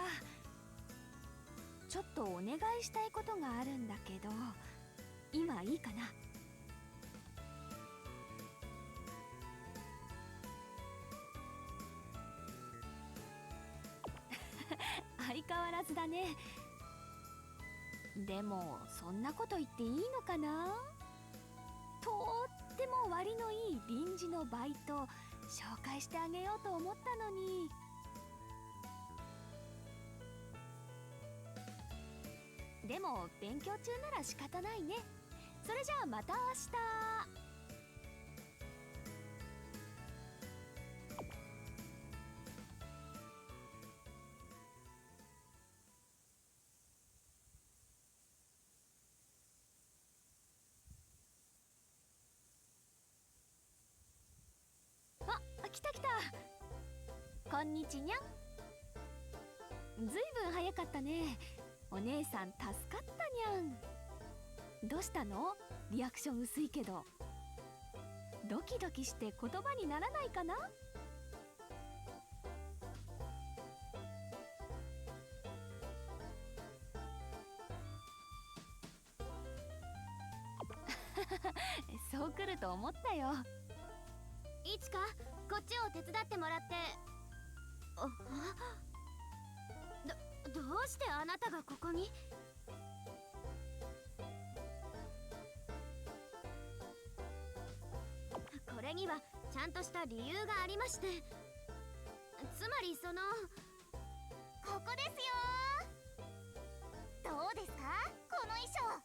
った。ちょっとお願いしたいことがあるんだけど今いいかな？相変わらずだね。でもそんなこと言っていいのかな？とっても割のいい臨時のバイト紹介してあげようと思ったのに。でも勉強中なら仕方ないね。それじゃあまた明日。あ来た来た。こんにちにゃん。ずいぶん早かったね。お姉さん助かったにゃん。どうしたの？リアクション薄いけど。ドキドキして言葉にならないかな？してあなたがここに？これにはちゃんとした理由がありまして。つまりそのここですよ。どうですか？この衣装。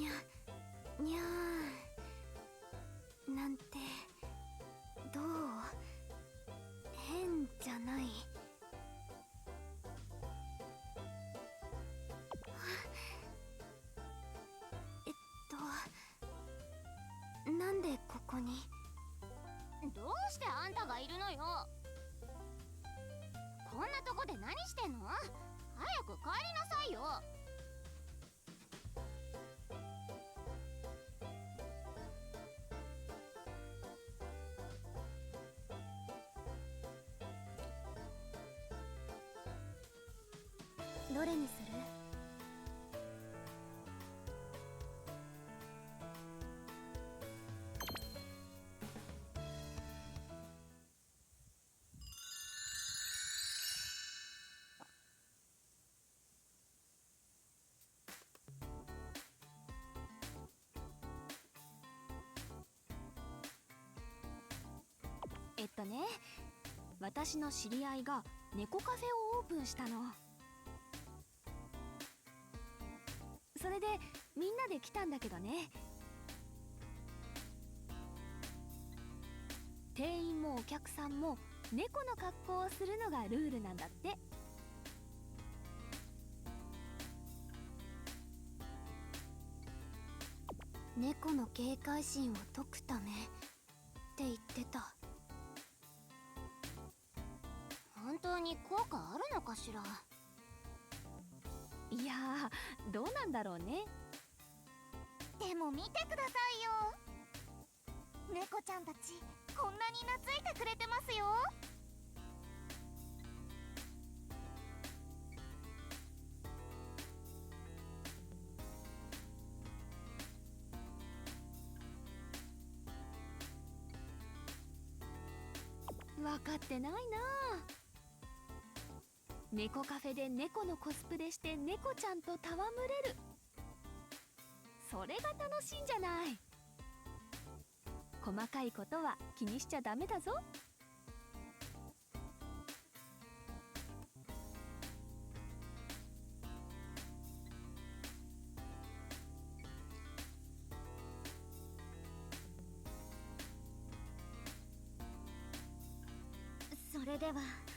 にゃにゃー。なんてどう？変じゃない。えっとなんでここに？どうしてあんたがいるのよ。こんなとこで何してんの？早く帰りなさいよ。どれにする？えっとね私の知り合いが猫カフェをオープンしたの。それでみんなで来たんだけどね。店員もお客さんも猫の格好をするのがルールなんだって。猫の警戒心を解くためって言ってた。本当に効果あるのかしら？いやーどうなんだろうね。でも見てくださいよ。猫ちゃんたちこんなに懐いてくれてますよ。分かってないな猫カフェで猫のコスプレして猫ちゃんと戯れる。それが楽しいんじゃない。細かいことは気にしちゃダメだぞ。それでは。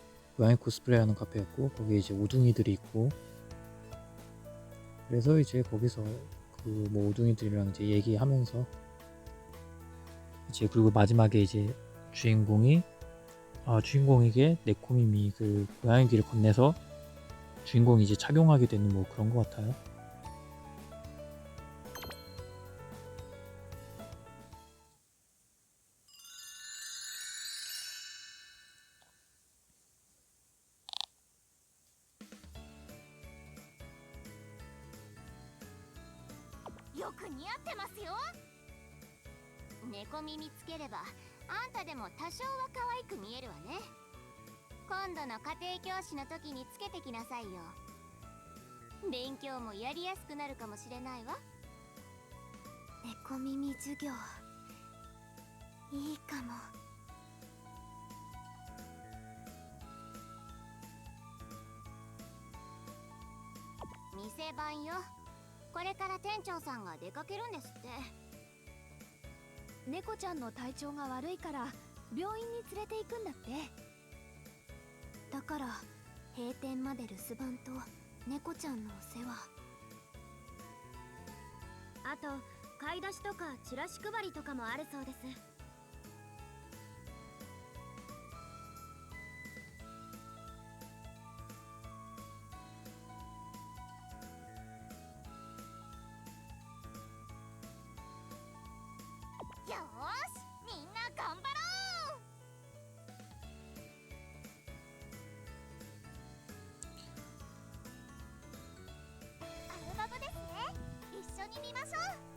고양이 코스프레 하는 카페였고 거기에 이제 오둥이들이 있고 그래서 이제 거기서 그 뭐 오둥이들이랑 이제 얘기하면서 이제 그리고 마지막에 이제 주인공이 아, 주인공에게 네코미미 그 고양이기를 건네서 주인공이 이제 착용하게 되는 뭐 그런 것 같아요. よく似合ってますよ。猫耳つければあんたでも多少は可愛く見えるわね。今度の家庭教師の時につけてきなさいよ。勉強もやりやすくなるかもしれないわ。猫耳授業。いいかも。店番よこれから店長さんが出かけるんですって。猫ちゃんの体調が悪いから病院に連れて行くんだって。だから閉店まで留守番と猫ちゃんのお世話。あと買い出しとかチラシ配りとかもあるそうです。に見ましょう。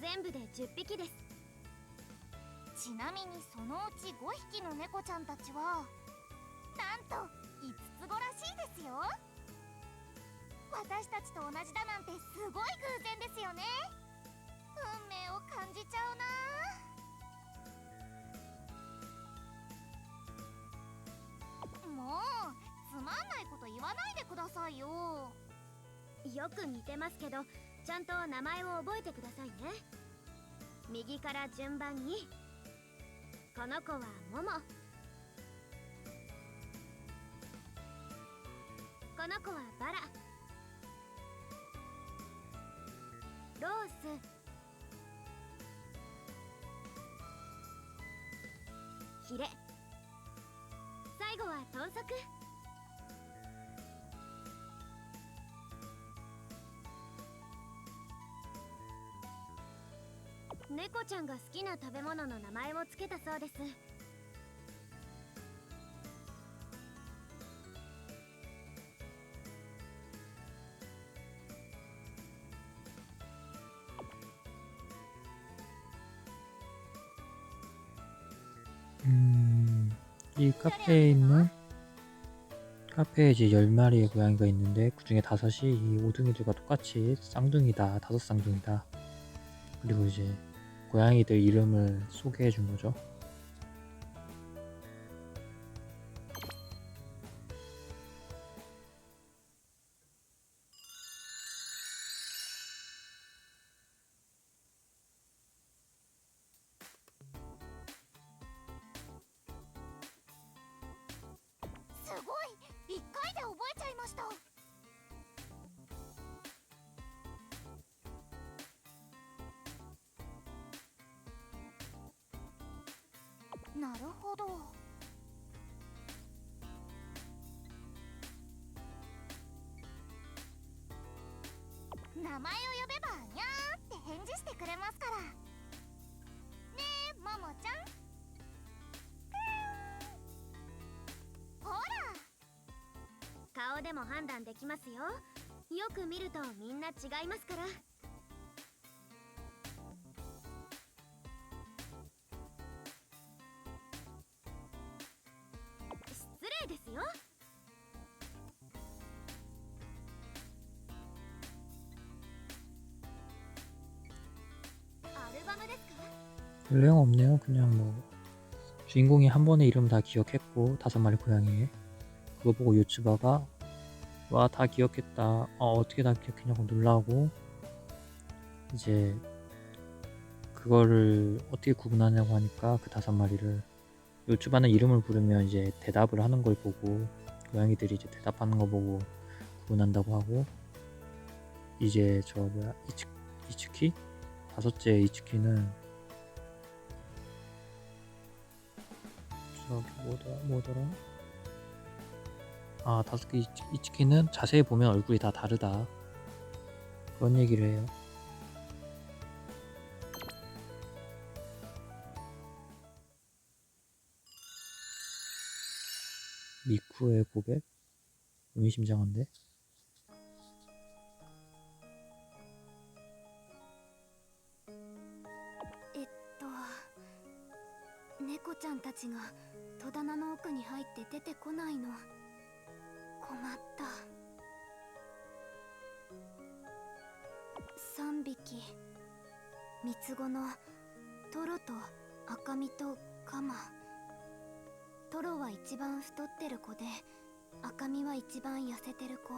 全部で10匹です。ちなみにそのうち5匹の猫ちゃんたちはと5つ子らしいですよ。私たちと同じだなんてすごい偶然ですよね。運命を感じちゃうな。もうつまんないこと言わないでくださいよ。よく似てますけどちゃんと名前を覚えてくださいね。右から順番に。この子はモモこの子はバラ。ロース。ヒレ。最後は豚足。猫ちゃんが好きな食べ物の名前をつけたそうです。 이 카페에 있는 카페에 이제 10마리의 고양이가 있는데 그 중에 다섯이 이 오둥이들과 똑같이 쌍둥이다. 다섯 쌍둥이다. 그리고 이제 고양이들 이름을 소개해 준 거죠. なるほど。名前を呼べばにゃーって返事してくれますから。ねえももちゃん。ほら。顔でも判断できますよ。よく見るとみんな違いますから。 내용 없네요. 그냥 뭐 주인공이 한 번에 이름 다 기억했고 다섯 마리 고양이 그거 보고 유튜버가 와 다 기억했다. 어, 어떻게 다 기억했냐고 놀라고 이제 그거를 어떻게 구분하냐고 하니까 그 다섯 마리를 유튜버는 이름을 부르면 이제 대답을 하는 걸 보고 고양이들이 이제 대답하는 거 보고 구분한다고 하고 이제 저 뭐야 이츠, 이츠키 다섯째 이츠키는 저기 뭐더라 뭐더라 아 다섯 개 이치- 이치키는 자세히 보면 얼굴이 다 다르다 그런 얘기를 해요 미쿠의 고백 의미심장한데 えっと猫ちゃんたちが 戸棚の奥に入って出てこないの困った3匹三つ子のトロと赤身とカマトロは一番太ってる子で赤身は一番痩せてる子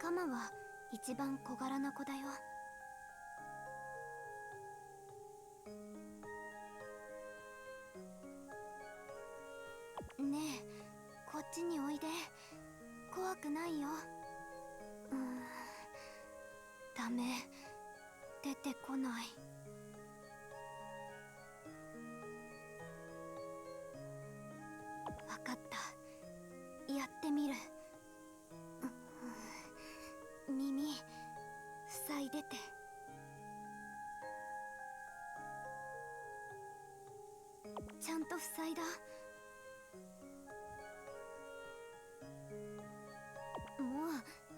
カマは一番小柄な子だよちにおいで。怖くないよ。うん。ダメ。出てこない。わかった。やってみる。うん。耳塞いでて。ちゃんと塞いだ。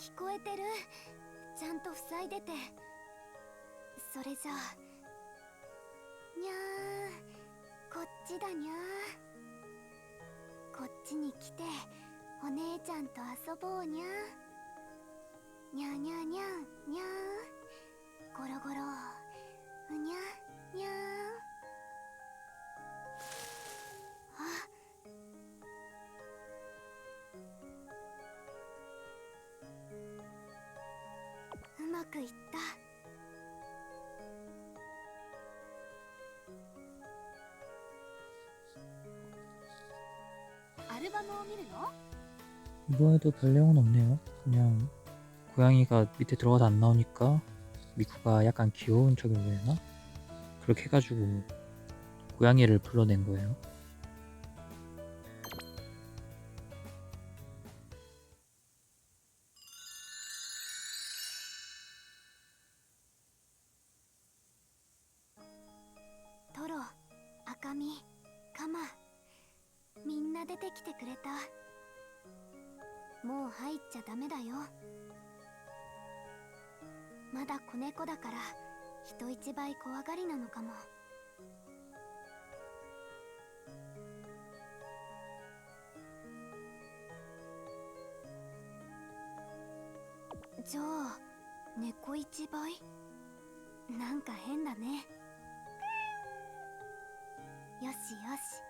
聞こえてる。ちゃんと塞いでて。それじゃあにゃーこっちだにゃー。こっちに来てお姉ちゃんと遊ぼうにゃー。にゃーにゃーにゃーにゃー。ゴロゴロうにゃにゃ 이번에도 별 내용은 없네요. 그냥 고양이가 밑에 들어가도 안 나오니까 미쿠가 약간 귀여운 척을 해나? 그렇게 해가지고 고양이를 불러낸 거예요.「 な出てきてくれた。もう入っちゃダメだよ。まだ子猫だから人一倍怖がりなのかも。じゃあ猫一倍？なんか変だね。よしよし。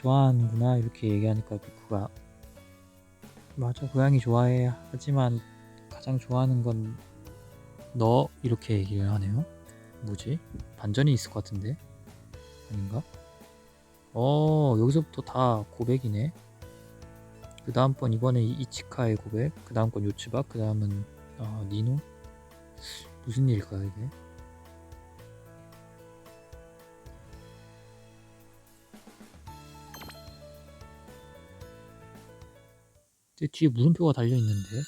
좋아하는구나 이렇게 얘기하니까 미쿠가 맞아 고양이 좋아해 하지만 가장 좋아하는 건 너 이렇게 얘기를 하네요. 뭐지? 반전이 있을 것 같은데? 아닌가? 어 여기서부터 다 고백이네. 그 다음 번 이번에 이치카의 고백, 그 다음 건 요츠바, 그 다음은 아, 니노? 무슨 일일까요 이게? 근데 뒤에 물음표가 달려 있는데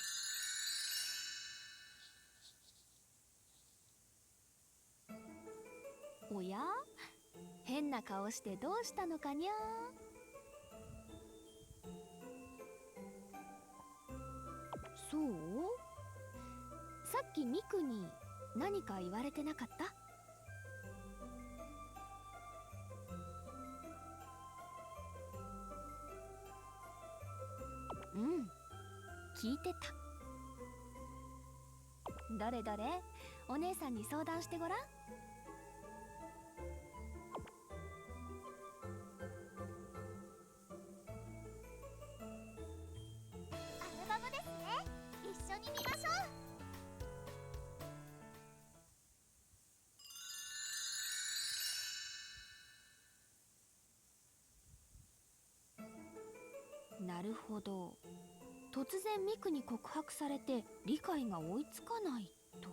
おや変な顔してどうしたのかにゃそうさっきミクに何か言われてなかった どれどれ。お姉さんに相談してごらん。アルバムですね。一緒に見ましょう。なるほど。突然ミクに告白されて理解が追いつかない。と。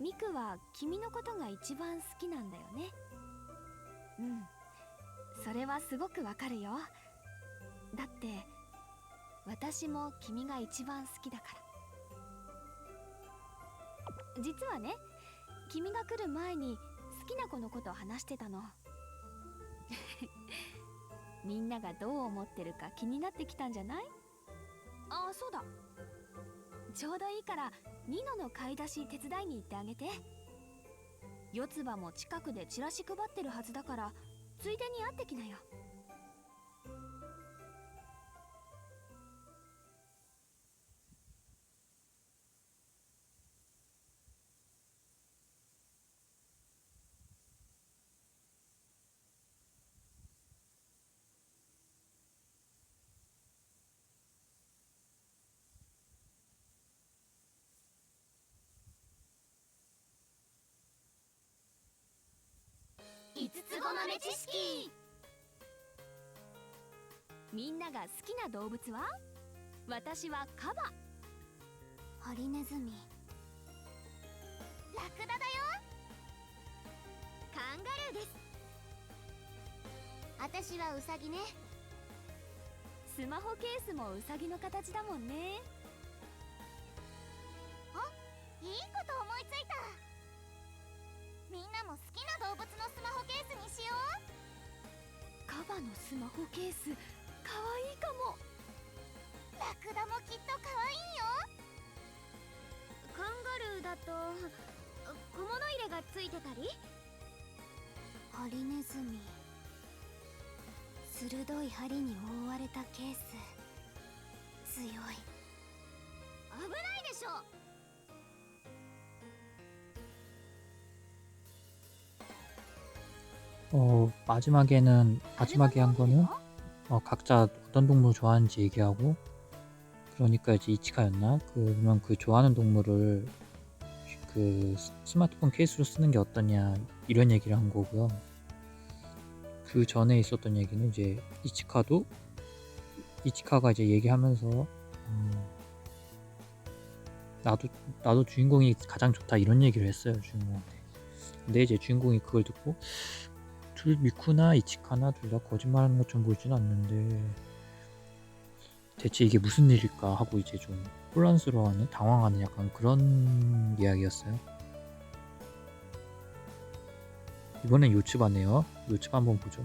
ミクは君のことが一番好きなんだよね。うん。それはすごくわかるよ。だって私も君が一番好きだから。実はね君が来る前に好きな子のことを話してたの。みんながどう思ってるか気になってきたんじゃない？ああそうだ。ちょうどいいからニノの買い出し手伝いに行ってあげて。四つ葉も近くでチラシ配ってるはずだからついでに会ってきなよ。豆知識。みんなが好きな動物は？私はカバ。ハリネズミ。ラクダだよ。カンガルーです。私はウサギね。スマホケースもウサギの形だもんね。いいこと思いついた。みんなも好きな動物のスマホケースにしよう。カバのスマホケースかわいいかも。ラクダもきっと可愛いよ。カンガルーだと小物入れがついてたり？ハリネズミ。鋭い針に覆われたケース。強い。危ないでしょ 어 마지막에는 마지막에 한 거는 어, 각자 어떤 동물 좋아하는지 얘기하고 그러니까 이제 이치카였나? 그러면 그 좋아하는 동물을 그 스- 스마트폰 케이스로 쓰는 게 어떠냐 이런 얘기를 한 거고요. 그 전에 있었던 얘기는 이제 이치카도 이치카가 이제 얘기하면서 음, 나도 나도 주인공이 가장 좋다 이런 얘기를 했어요 주인공한테. 근데 이제 주인공이 그걸 듣고 둘 미쿠나 이치카나 둘 다 거짓말하는 것처럼 보이진 않는데 대체 이게 무슨 일일까 하고 이제 좀 혼란스러워하는 당황하는 약간 그런 이야기였어요. 이번엔 요츠바네요. 요츠바 한번 보죠.